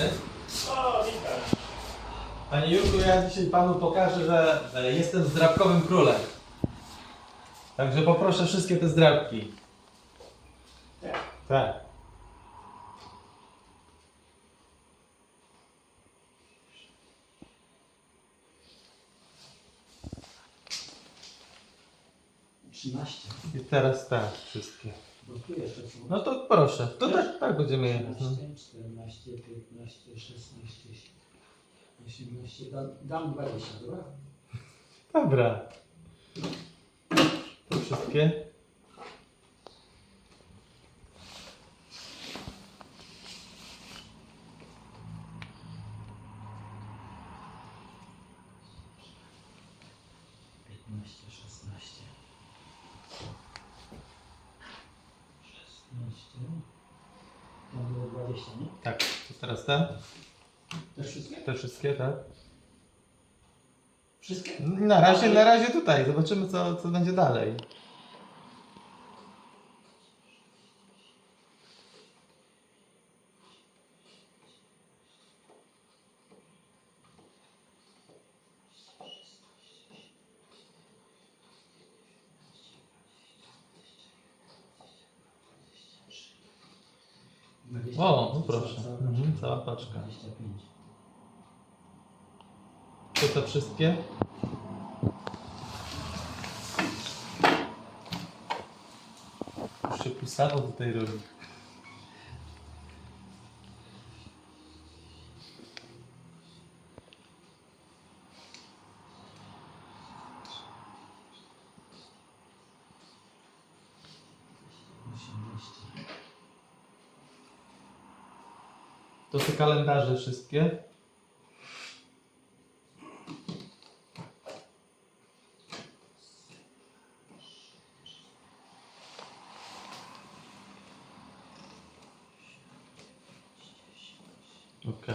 dobry. O, witam. Panie Jurku, ja dzisiaj panu pokażę, że jestem zdrabkowym królem. Także poproszę wszystkie te zdrabki. Tak. Tak. Trzynaście. I teraz tak, wszystkie. Bo tu jeszcze są. No to proszę. To tak, tak będziemy jechać. No. 13, 14, 15, 16, 18. Dam, dam 20, dobra? Dobra. To wszystkie. Piętnaście, szesnaście. Szesnaście. Tam było 20, nie? Tak, to teraz te? Też wszystkie? Te wszystkie, tak? Wszystkie? Na razie, na razie tutaj. Zobaczymy, co, co będzie dalej. O, no proszę. Mhm, cała paczka. 25. To te wszystkie? Już się tutaj robi. Osiemnaście. To te kalendarze wszystkie. Okej.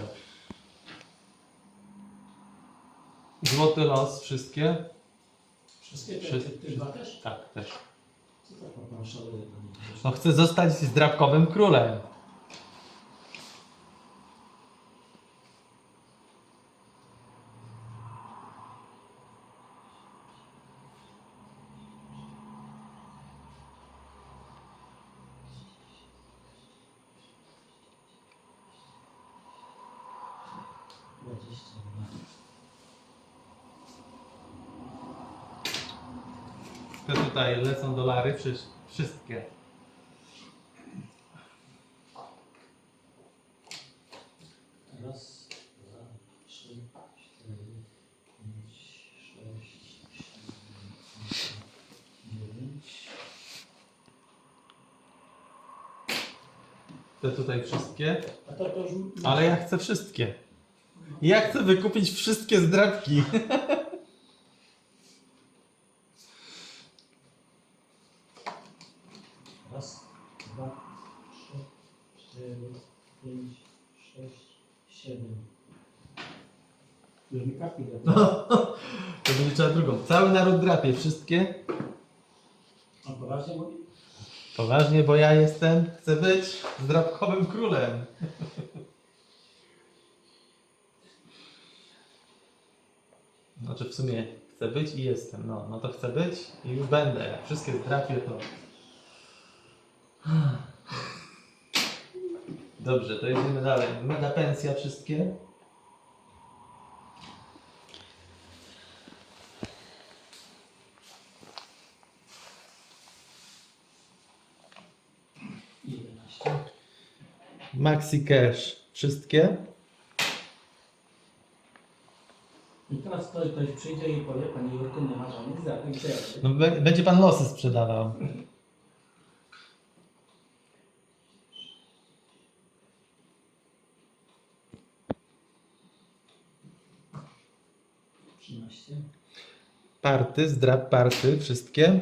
Złoty los wszystkie? Wszystkie te, te, te dwa też? Tak, też. Co tak ma pan szaleje? panie? No chcę zostać zdrabkowym królem. Dwadzieścia dwa. To tutaj wszystkie. Raz, dwa, trzy, cztery, pięć, sześć, siedem, osiem, dziewięć. Te tutaj wszystkie. A to, to już... Ale ja chcę wszystkie. Ja chcę wykupić wszystkie zdrabki. Raz, dwa, trzy, cztery, pięć, sześć, siedem. Już mi kartki To będzie trzeba drugą. Cały naród drapie wszystkie. A poważnie mówi? Poważnie, bo ja jestem, chcę być zdrabkowym królem. Znaczy w sumie chcę być i jestem. No, no to chcę być i już będę. Jak wszystkie zdrapię, to... Dobrze, to jedziemy dalej. Mega pensja wszystkie. Maxi Cash wszystkie. I teraz ktoś, ktoś przyjdzie i powie, Panie Jurku, nie ma żadnych ja robię? No, be- będzie pan losy sprzedawał. Party, zdrab party, wszystkie.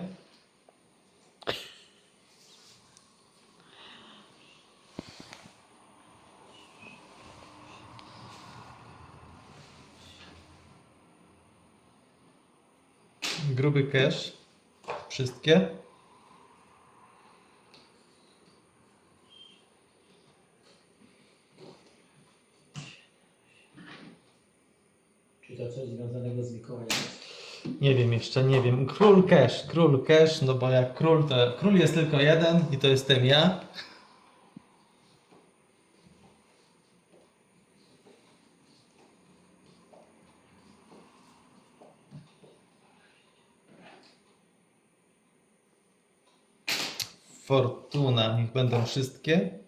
gruby cache, wszystkie. Czy to coś związanego z Mikołajem? Nie wiem jeszcze, nie wiem. Król cache, król cache, no bo jak król to król jest tylko jeden i to jestem ja. Fortuna, niech będą wszystkie.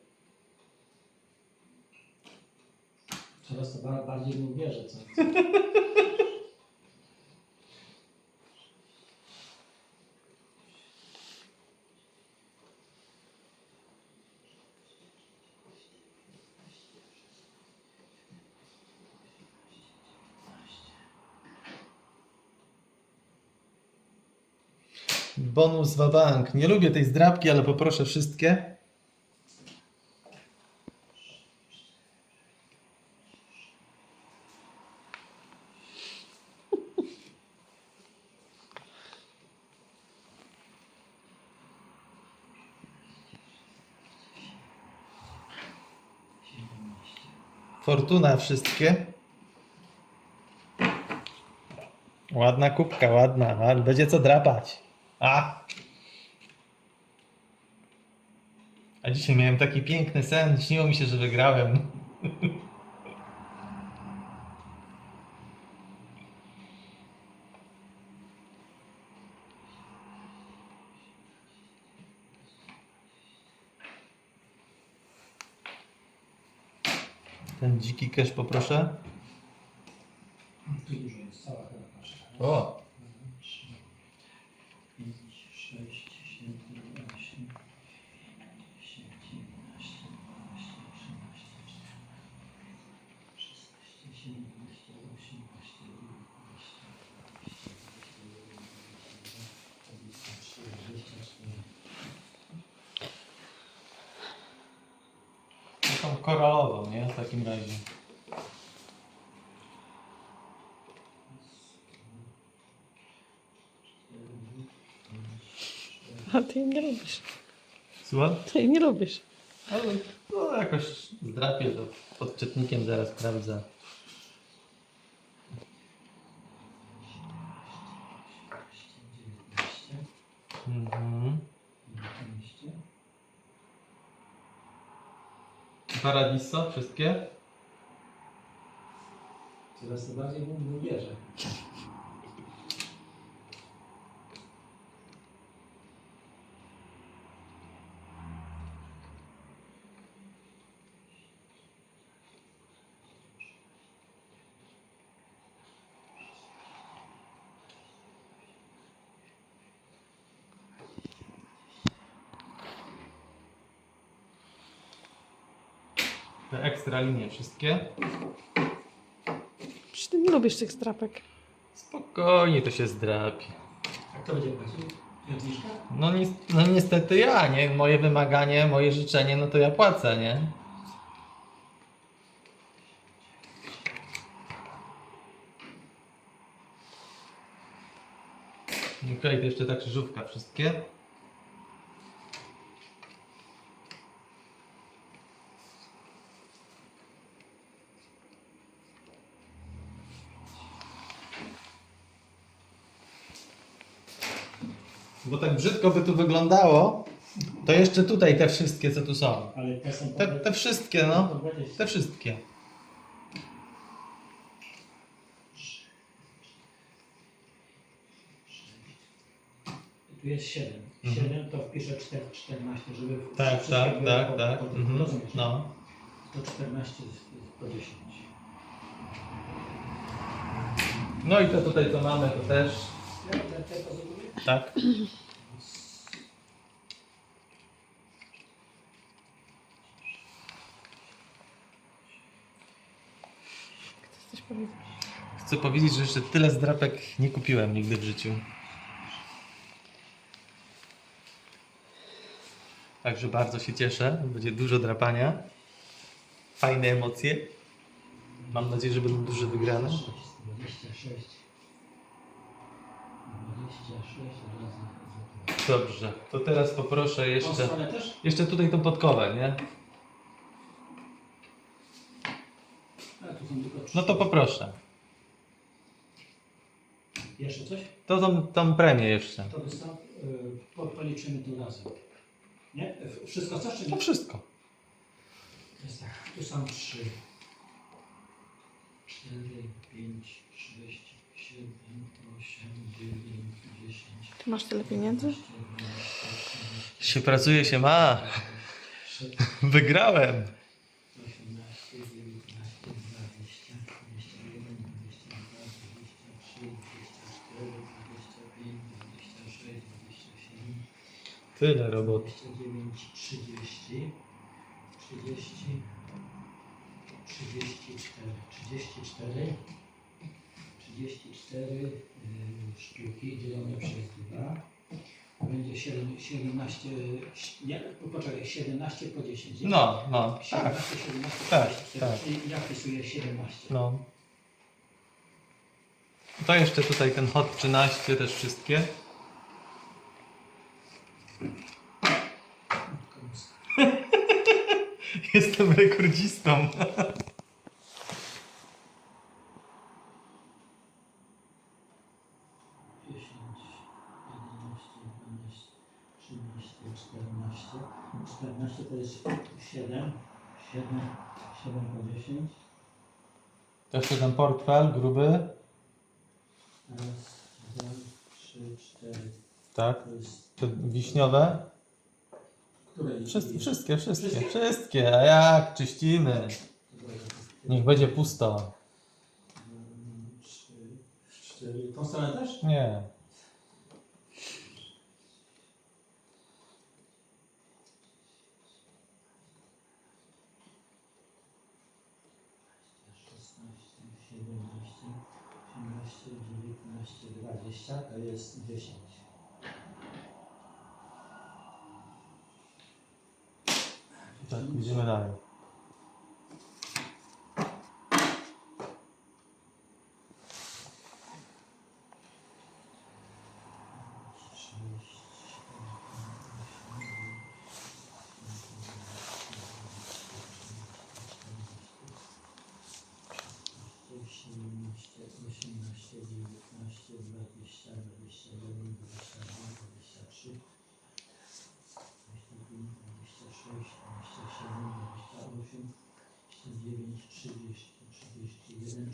Coraz to ba- bardziej mu wierzę, co? Bonus wabank. Nie lubię tej zdrabki, ale poproszę wszystkie. Fortuna wszystkie. Ładna kubka, ładna, będzie co drapać. A! A dzisiaj miałem taki piękny sen, śniło mi się, że wygrałem. Ten dziki cash poproszę. Tu dużo jest, cała chyba. O! 5, 6, 7, 8, 10, 11, 12, 13, 16, 17, 18, 19, 20, 24. Taką koralową, nie? W takim razie. A ty jej nie lubisz. Słucham? Ty jej nie lubisz. Ale no jakoś zdrapię to pod czytnikiem zaraz sprawdzę. Mhm. Paradiso, wszystkie? Coraz to bardziej mu wierzę. Te ekstra linie wszystkie. Przecież ty nie lubisz tych strapek. Spokojnie to się zdrapie. A kto będzie płacił? No, ni no niestety ja, nie? Moje wymaganie, moje życzenie, no to ja płacę, nie? Okej, to jeszcze ta krzyżówka wszystkie. Bo tak brzydko by tu wyglądało, to jeszcze tutaj te wszystkie, co tu są. Ale te są Te, te wszystkie, no. Te wszystkie. Tu jest 7. Mhm. 7 to wpiszę 4, 14, żeby Tak, wszystkie tak, były tak, po- tak. po- Mhm. Rozumiesz? No. To 14 jest po 10. No i to tutaj co mamy, to też. Ja te, te pozwolę? Tak. Chcesz coś powiedzieć? Chcę powiedzieć, że jeszcze tyle zdrapek nie kupiłem nigdy w życiu. Także bardzo się cieszę. Będzie dużo drapania. Fajne emocje. Mam nadzieję, że będą duże wygrane. 26. 26 razy. Dobrze. To teraz poproszę jeszcze. Jeszcze tutaj tą podkowę, nie? Tu. No to poproszę. Jeszcze coś? To tą, tą premię jeszcze. To wystaw, y, po, policzymy to razem. Nie? Y, Wszystko chcesz czy To wszystko. To jest tak, tu są trzy. Cztery, pięć, sześć, siedem, osiem, dziewięć, dziesięć. Ty masz tyle pieniędzy? 11, 12, 13, Się pracuje, się ma. 14, Wygrałem. 18, 19, 20, 21, 22, 23, 24, 25, 26, 27, Tyle roboty. 29, 30, 30, 34, 34, 34 yy, sztuki dzielone przez 2. Będzie 7, 17, nie, poczekaj, 17 po 10. nie? No, no, tak. 17, 17, Tak, 24, tak. ja wpisuję 17. No. To jeszcze tutaj ten hot 13 też wszystkie. Jestem rekordzistą. dziesięć, jedenaście, dwanaście, trzynaście, czternaście. Czternaście to jest siedem, siedem, siedem po dziesięć. To jeszcze ten portfel gruby. Raz, dwa, trzy, cztery. Tak. Jest. Te wiśniowe. Które Wszystkie, wszystkie, wszystkie, Wszystkie? wszystkie. A jak? Czyścimy. Jest- Niech będzie pusto. Trzy, cztery. Tą stronę też? Nie. Szesnaście, siedemnaście, osiemnaście, dziewiętnaście, dwadzieścia. To jest dziesięć. Tak, idziemy dalej.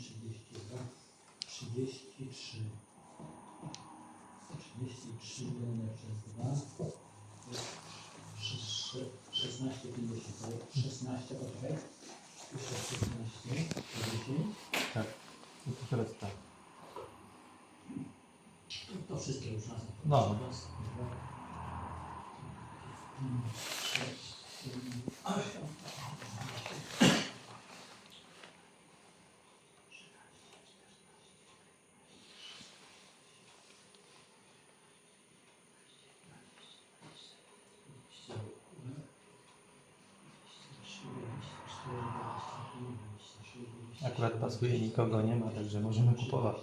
32, 33. 33 dzielone przez 2 to jest 16, 50. 16, poczekaj. Jeszcze 16, 10. Tak. To teraz tak. To wszystkie już nas No. 6, 7, Dwadzieścia nikogo nie ma, także możemy kupować.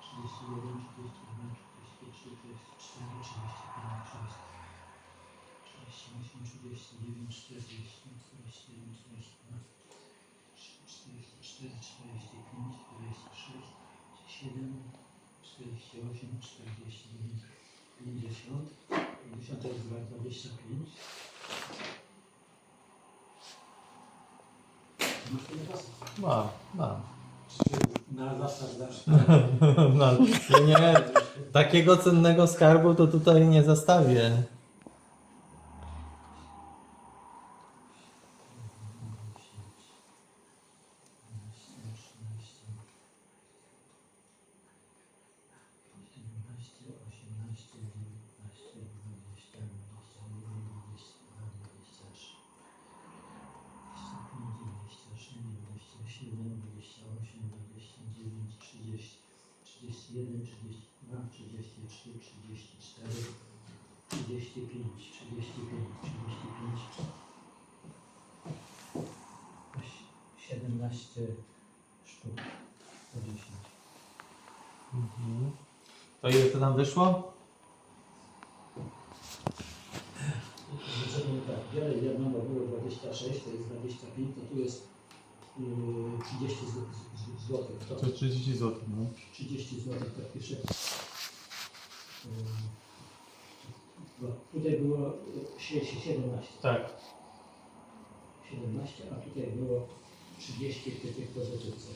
31, 32, 33, 34, 35, 36, 38, 39, 40, 41, 42, 44, 45, 46, 47, 48, 49, 50. 50 to jest 25. Masz tyle czasu? Mam, mam. Na zastaw dasz. No, nie, takiego cennego skarbu to tutaj nie zastawię. Jeden, trzydzieści dwa, trzydzieści trzy, trzydzieści cztery, trzydzieści pięć, trzydzieści pięć, trzydzieści pięć, Oś- 17 sztuk po 10. Mhm. To ile to nam wyszło? Zaczynamy tak, biorę jedno, bo było 26, to jest 25, to tu jest yy, 30 zł. Złotych. To To 30 zł. No. 30 zł tak pisze. Bo tutaj było yy, sie- sie- 17. Tak. 17, a tutaj było 30 w tych pozytywce.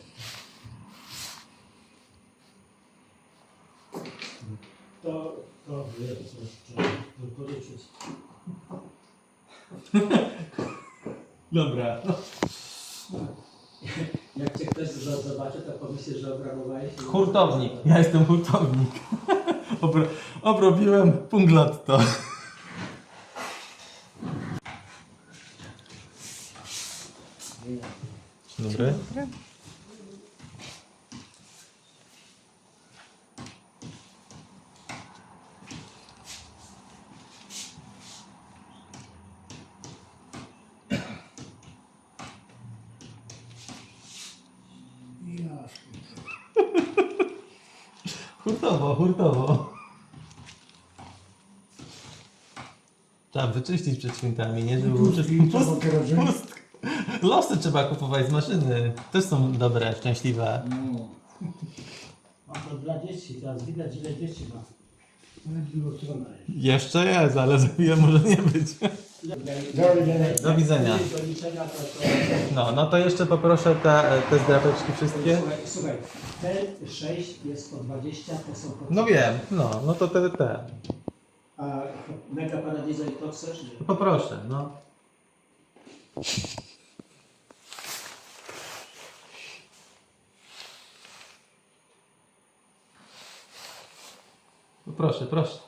To, to wie, co trzeba policzyć. Dobra. Jak cię ktoś zobaczy, to pomyśli, że obrabowałeś. Hurtownik. Ja jestem hurtownik. Obro, obrobiłem punglotto. Dzień dobry. Hurtowo, hurtowo. Trzeba wyczyścić przed świętami, nie? Żeby było wszystko pust, pust. Losy trzeba kupować z maszyny. Też są dobre, szczęśliwe. No. A to dla dzieci, teraz widać ile dzieci ma. Jeszcze jest, ale za chwilę może nie być. Do widzenia. Do liczenia to, to... No, no to jeszcze poproszę te, te zdrapeczki wszystkie. Słuchaj, słuchaj, te 6 jest po 20, te są po No wiem, no, no to te, te. A Mega Paradiso i to chcesz? Nie. Poproszę, no. Proszę, proszę.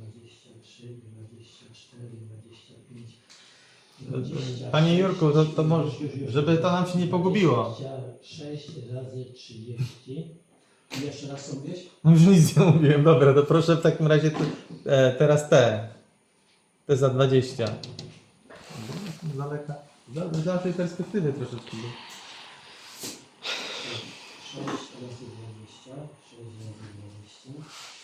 jakie wszystko. Raz, dwa, trzy, cztery, pięć, sześć, siedem, osiem, dziewięć, dziesięć, jedenaście, dwanaście, trzynaście, czternaście, piętnaście, szesnaście, siedemnaście, osiemnaście, dziewiętnaście, dwadzieścia, dwadzieścia jeden, dwadzieścia dwa, dwadzieścia trzy, dwadzieścia cztery, dwadzieścia pięć. Panie Jurku, to- to może- żeby to nam się nie pogubiło. 6 razy 30. I jeszcze raz są wieś? No już nic nie mówiłem, dobra, to proszę w takim razie te, e, teraz te. Te za 20. Z daleka. Z dalszej perspektywy troszeczkę. 6 razy 20. 6 razy 20.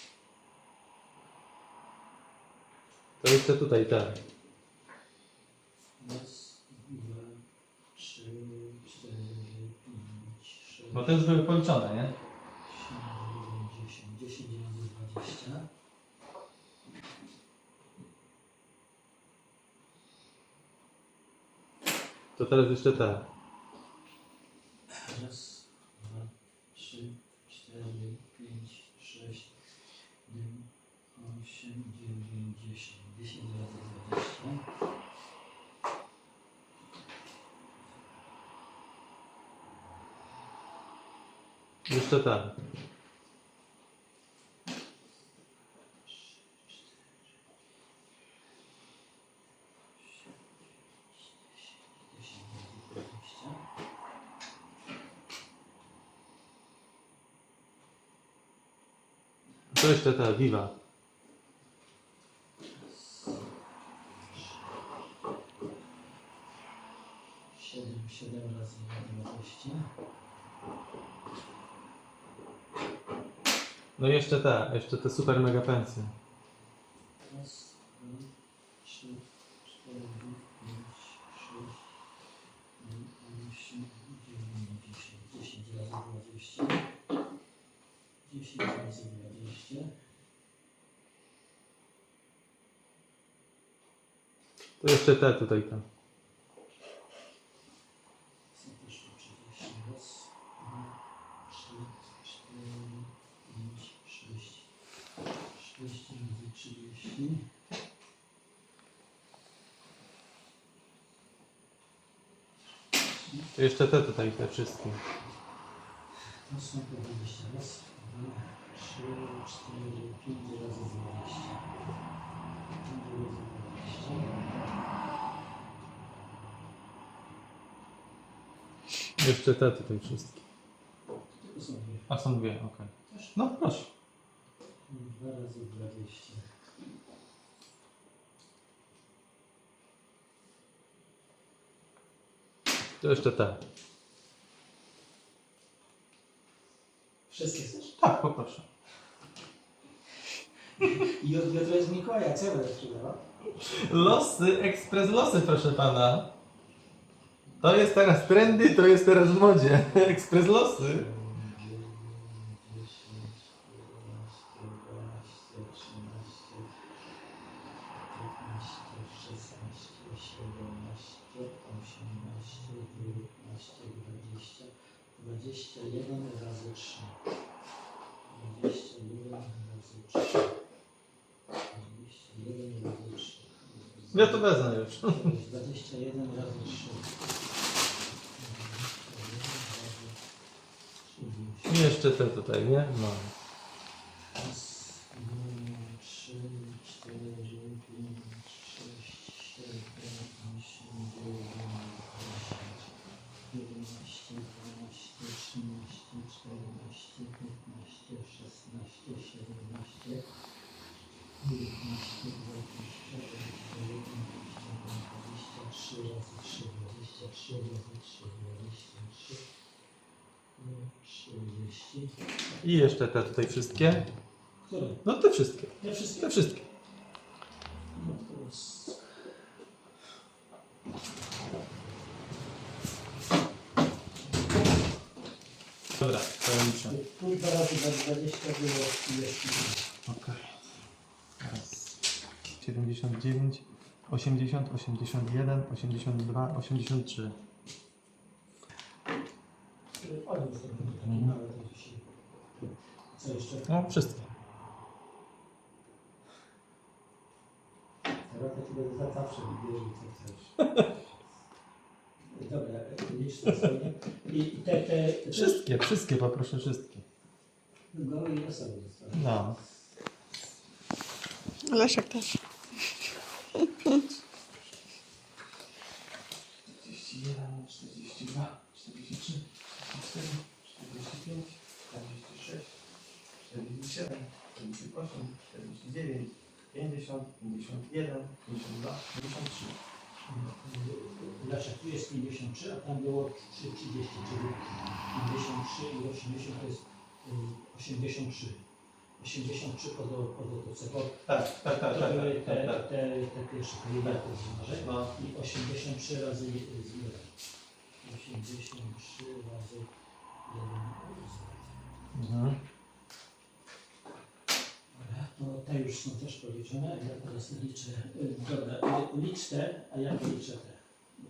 To jeszcze tutaj te. Raz, dwa, trzy, cztery, pięć, sześć, Bo te już były policzone, nie? 7, 10. 10 razy 20. To teraz jeszcze te. Raz, dwa, trzy, cztery, pięć, sześć, siedem, osiem, dziewięć, dziesięć. Dziesięć razy dwadzieścia. Dziesięć razy dwadzieścia. To jeszcze te, Viva. Siedem, siedem razy dwadzieścia. No i jeszcze te, jeszcze te super mega pensje. Raz, dwa, trzy, cztery, pięć, sześć, siedem, osiem, dziewięć, dziesięć. Dziesięć razy dwadzieścia. Dziesięć razy dwadzieścia. To jeszcze te tutaj te. Są też po trzydzieści. Raz, dwa, trzy, cztery, pięć, sześć. Sześć razy trzydzieści. To jeszcze są po 20. Raz, dwa, trzy, cztery, pięć razy 20. Pięć razy 20. Jeszcze te tutaj wszystkie. To są dwie. A są dwie, okej. No proszę. Dwa razy dwadzieścia. To jeszcze te. Wszystkie chcesz? Tak, poproszę. I jut- jutro jest Mikołaj, co będę sprzedała? Losy, ekspres losy, proszę pana. To jest teraz trendy, to jest teraz w modzie. Ekspres losy. 10, 11, 12, 13, 15, 16, 17, 18, 19, 20, 21 razy 3. 21 razy 3. 21 razy 3. Ja to wezmę już. 21 razy 3. I jeszcze te tutaj, nie? No. te tutaj wszystkie. Które? No te wszystkie. Te wszystkie? Te wszystkie. Dobra, to ja liczę. Pójdź razy za 20 było Raz. 79, 80, 81, 82, 83. Oni zrobili co jeszcze? No, wszystkie. Teraz to ci będę za zawsze wybierze co chcesz. Dobra, licz to sobie. I te, te, te Wszystkie, wszystkie, poproszę wszystkie. Gołe i zostały. No. Leszek też. 41, 42, 43, 44, 45, 46, 47, 48, 49, 50, 51, 52, 53. Leszek, tu jest 53, a tam było 3, 30, czyli 53 i 80 to jest y, 83. 83 pod, pod to co? Tak, tak, tak, To tak, były tak, te, tak, tak. te, te pierwsze, jedenki z No. I 83 razy z 1. 83 razy 1 Mhm. To te już są też policzone. Ja teraz liczę. y, Dobra, y, licz te, a ja policzę te.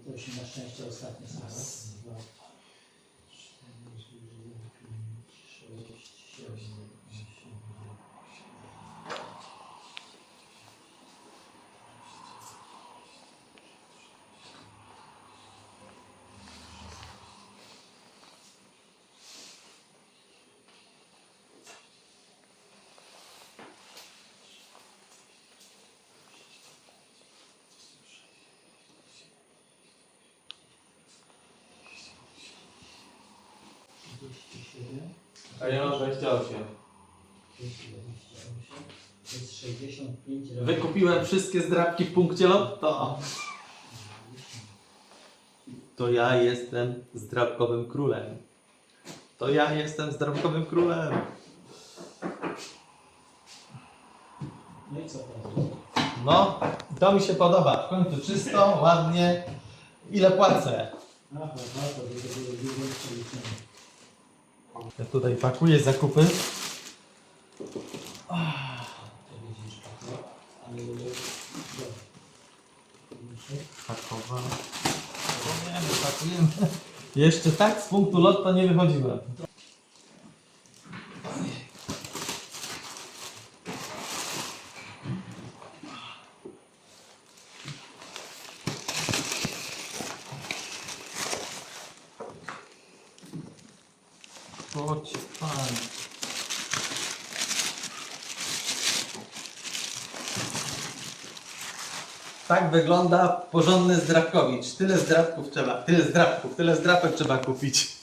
To już na szczęście ostatnie są cztery, pięć, sześć, siedem, osiem, trzydzieści siedem. A ja mam 28. 228, to jest 65 razy Wykupiłem wszystkie zdrabki w punkcie lotto. To ja jestem zdrabkowym królem. To ja jestem zdrabkowym królem. No i co teraz? No, to mi się podoba. W końcu czysto, ładnie. Ile płacę? Aha, aha, to będzie było dużo przeliczone. Ja tutaj pakuję zakupy. Pakujemy. Jeszcze tak z punktu lotto nie wychodziłem. Chodź, pan. Tak wygląda porządny zdrabkowicz. Tyle zdrabków trzeba, tyle zdrabków, tyle zdrapek trzeba kupić.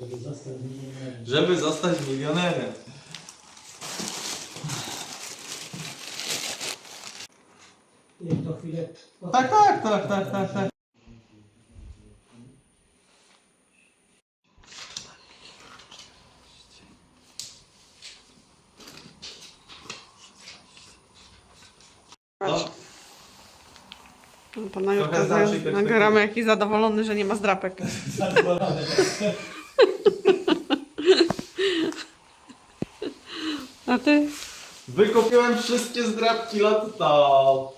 Żeby zostać milionerem. Żeby zostać milionerem. I to chwilę... Tak, tak, tak, tak, tak, tak. Pana Jurka z naszej perspektywy. nagramy jaki zadowolony, że nie ma zdrapek. Zadowolony. A ty? Wykupiłem wszystkie zdrabki lotto.